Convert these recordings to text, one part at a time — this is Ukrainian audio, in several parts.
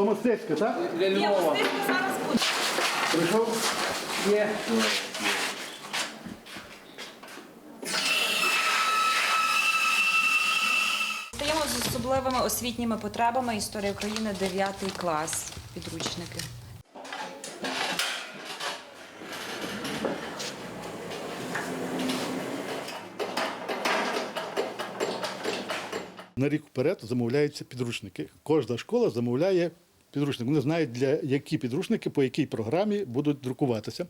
То мистецьке, так? Зараз буде. Прийшов? Є. Стаємо з особливими освітніми потребами Історія України 9 клас. Підручники. На рік вперед замовляються підручники. Кожна школа замовляє підручник. Вони знають, для які підручники, по якій програмі будуть друкуватися.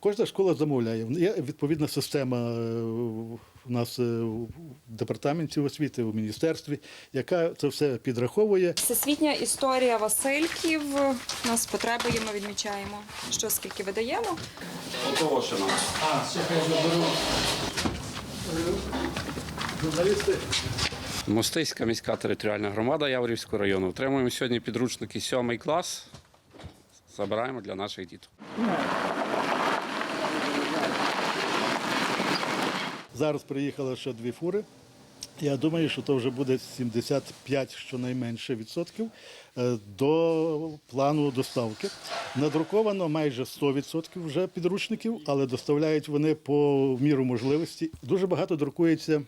Кожна школа замовляє. Є відповідна система е, у нас е, в департаменті освіти, у міністерстві, яка це все підраховує. Всесвітня історія Васильків. У нас ми відмічаємо, що скільки видаємо. Готово ще нам. А, ще хай заберу. Журналісти. Мостиська міська територіальна громада Яворівського району. Отримуємо сьогодні підручники 7 клас. Забираємо для наших діток. Зараз приїхало ще дві фури. Я думаю, що то вже буде 75 щонайменше відсотків е, до плану доставки. Надруковано майже 100% вже підручників, але доставляють вони по міру можливості. Дуже багато друкується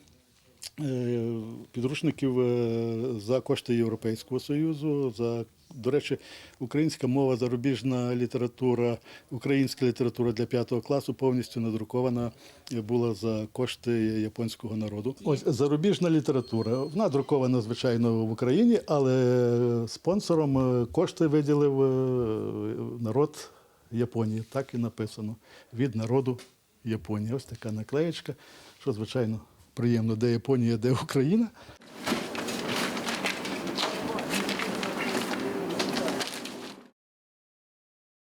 підручників е, за кошти Європейського Союзу. За, до речі, українська мова, зарубіжна література, українська література для п'ятого класу повністю надрукована була за кошти японського народу. Ось зарубіжна література. Вона друкована, звичайно, в Україні, але спонсором е, кошти виділив е, народ Японії. Так і написано. Від народу Японії. Ось така наклеєчка, що, звичайно, приємно, де Японія, де Україна.